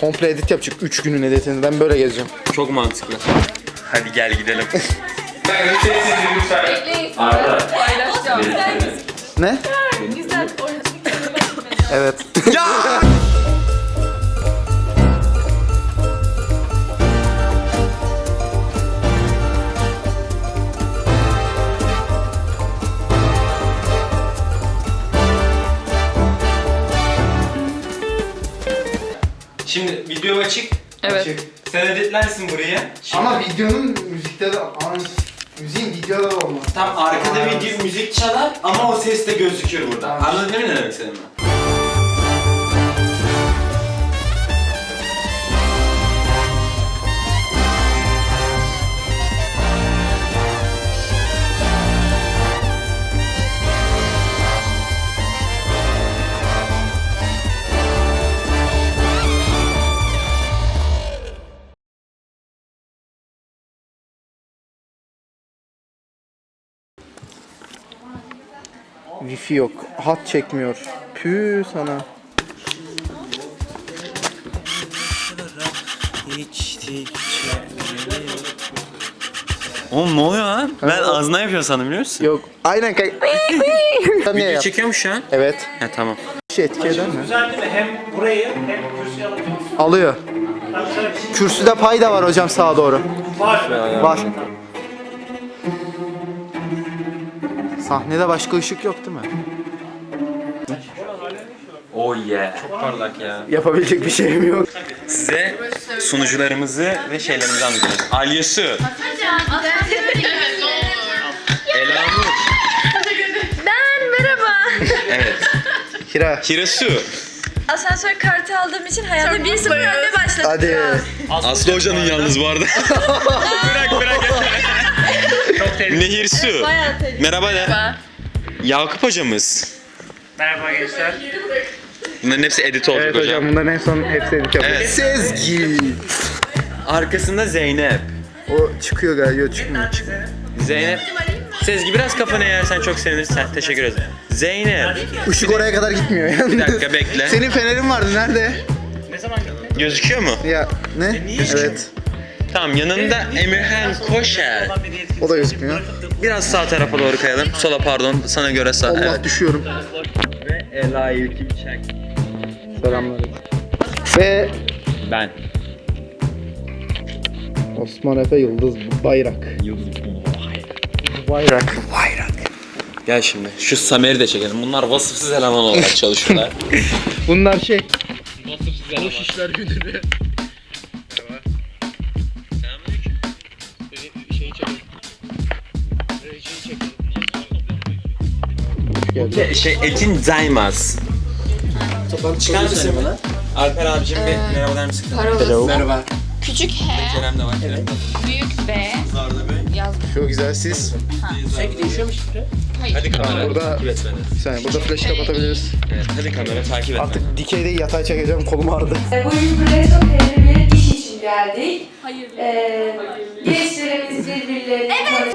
Komple edit yapacak 3 günün editini. Ben böyle gezeceğim. Çok mantıklı. Hadi gel gidelim. Paylaşacağım. Ne? Güzel. Evet. Şimdi editlersin burayı. Şimdi Ama videonun müzikte de... Müziğin videoda da olmaz. tam arkada Aa. video müzik çalar ama o ses de gözüküyor burada. Anladın değil mi ne demek istediğimi? Wifi yok. Hat çekmiyor. Pü sana. Oğlum ne oluyor lan? Ben ağzına yapıyorum sandım biliyor musun? Yok. Aynen kay... Sen niye Video yap? çekiyormuş şu an. Evet. He tamam. Şey etki eder mi? Güzel değil mi? Hem burayı hem kürsüyü alabiliriz. Alıyor. Kürsüde pay da var hocam sağa doğru. Var. Var. Sahnede başka ışık yok değil mi? Oh yeah. Çok parlak ya. Yapabilecek bir şeyim yok. Size sunucularımızı ve şeylerimizi anlatacağız. Alyasu. Elanur. Ben merhaba. Evet. Kira. Kirasu. Asansör kartı aldığım için hayata 1-0 önde başladım. Hadi. Aslı Hoca'nın yalnız bu arada. bırak bırak. Çok tehlikeli. Nehir Su. Bayağı tehlikeli. Merhaba de. Yakup hocamız. Merhaba gençler. Bunların hepsi edit olacak Evet hocam. hocam bunların en son hepsi edit yapıyor. Evet. Sezgi. Arkasında Zeynep. O çıkıyor galiba. Yok çıkmıyor. çıkmıyor. Zeynep. Sezgi biraz kafanı eğersen çok sevinirsen. Teşekkür ederim. Zeynep. Işık oraya kadar gitmiyor yani. Bir dakika bekle. Senin fenerin vardı nerede? Ne zaman gitti? Gözüküyor mu? Ya ne? Evet. Tamam yanında Emirhan Koşer. O da gözükmüyor. Biraz sağ tarafa doğru kayalım. Sola pardon. Sana göre sağ. Allah Evet. düşüyorum. Ve Ela Yükümçek. Selamlar. Ve Ben. Osman Efe Yıldız Bayrak. Bayrak. Gel şimdi. Şu Samer'i de çekelim. Bunlar vasıfsız eleman olarak çalışıyorlar. Bunlar şey. Boş işler günleri. Geldi. Şey Ekin Zaymaz. Çıkar mısın bana? Alper abicim bir merhaba der misin? Hello. Merhaba. Küçük H, Kerem de var. Kerem de var. büyük B. Çok güzel siz. Hadi kamera Burada- takip et beni. Bir saniye burada flash kapatabiliriz. Evet, hadi kamera takip et beni. Artık dikeyde yatay çekeceğim kolum ağrıdı. Bugün buraya çok önemli bir iş için geldik. Hayırlı. Ee, gençlerimiz birbirlerini evet.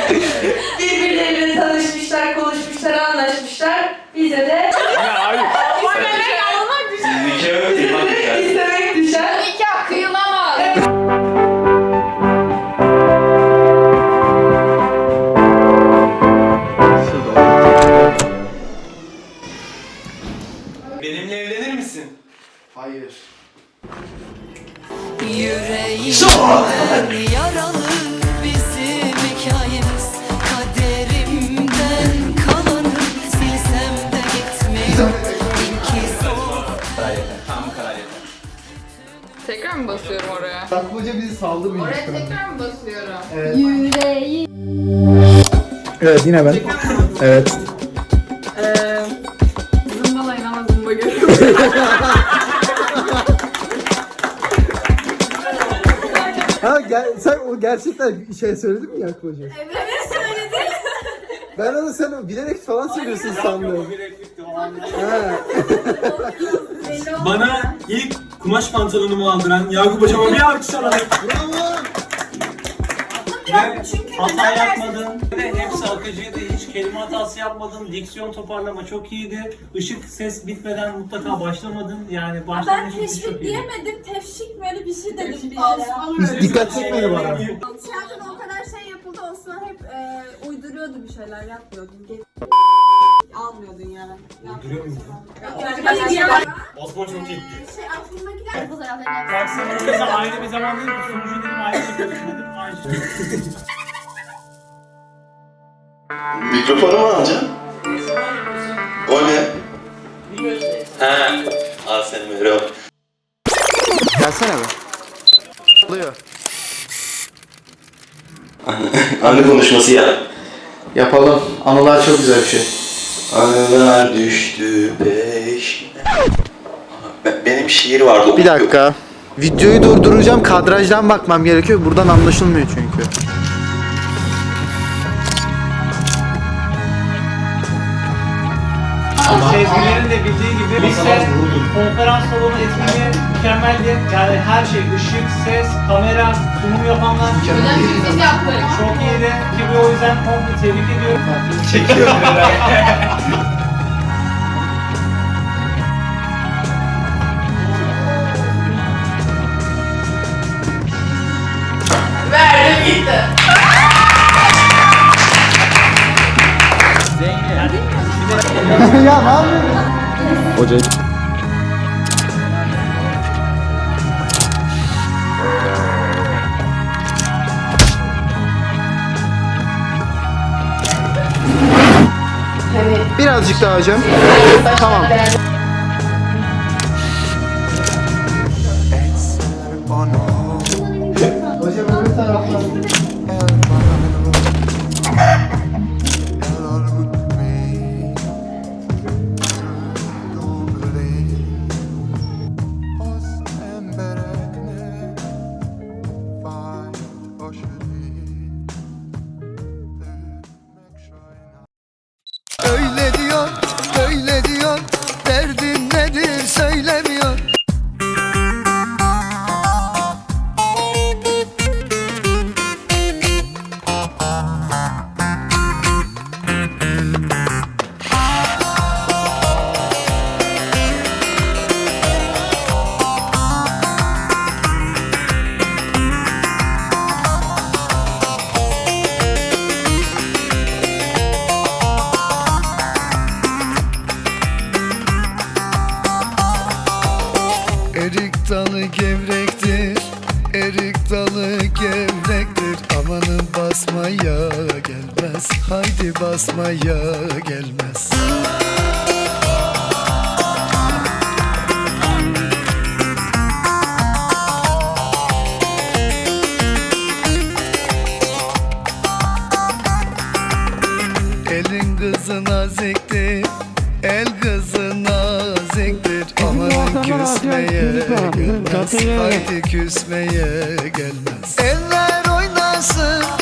Tekrar mı basıyorum oraya? Saklı Hoca bizi saldırmıyor. Oraya tekrar mı basıyorum? Evet yine ben. Evet. Eee... Zımbalayın ama zımba görüyorum. Ha gel, sen o gerçekten şey söyledin mi Yakup Hoca? Evet söyledim. Ben onu sen bilerek falan söylüyorsun sandım. Ha. Bana ilk kumaş pantolonumu aldıran Yakup hocama bir alkış alalım. Bravo. Ve hata yapmadın. Ve hepsi akıcıydı. Hiç kelime hatası yapmadın. Diksiyon toparlama çok iyiydi. Işık ses bitmeden mutlaka başlamadın. Yani Ben başlangıç teşvik iyiydi. diyemedim, tefşik mi öyle bir şey dedim bir Hiç yere. dikkat çekmedi bana. Tiyatroda o kadar şey yapıldı, Osman hep e, uyduruyordu bir şeyler, yapmıyordun. Ge- Almıyordun yani. Hayır ya. Osman çok iyi. Şey aklımdakiler bu zaten. Derslerimizde aynı bir zaman değil mi? Sonucu dedim aynı şey dedim. Aynı şey. Mikrofonu mu alacaksın? O ne? He. Al sen Mero. Gelsene be. Oluyor. Anne konuşması ya. Yapalım. Anılar çok güzel bir şey. Anılar düştü peş. Be- Benim şiir vardı. Bir dakika. Videoyu durduracağım. Kadrajdan bakmam gerekiyor. Buradan anlaşılmıyor çünkü. Sezgilerin de bildiği gibi lise konferans salonu etkinliği mükemmeldi. Yani her şey ışık, ses, kamera, sunum yapanlar çok iyiydi. Ki o yüzden komple tebrik ediyorum. Verdim Hocayı. Birazcık daha hocam. Tamam. Basmaya gelmez. Elin kızı naziktir El kızı naziktir Amanın küsmeye gelmez. Haydi küsmeye gelmez. Eller oynasın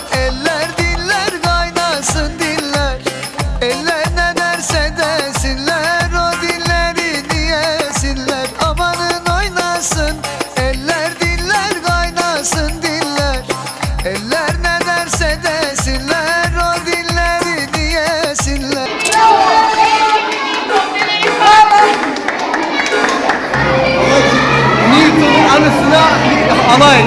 Anısına alay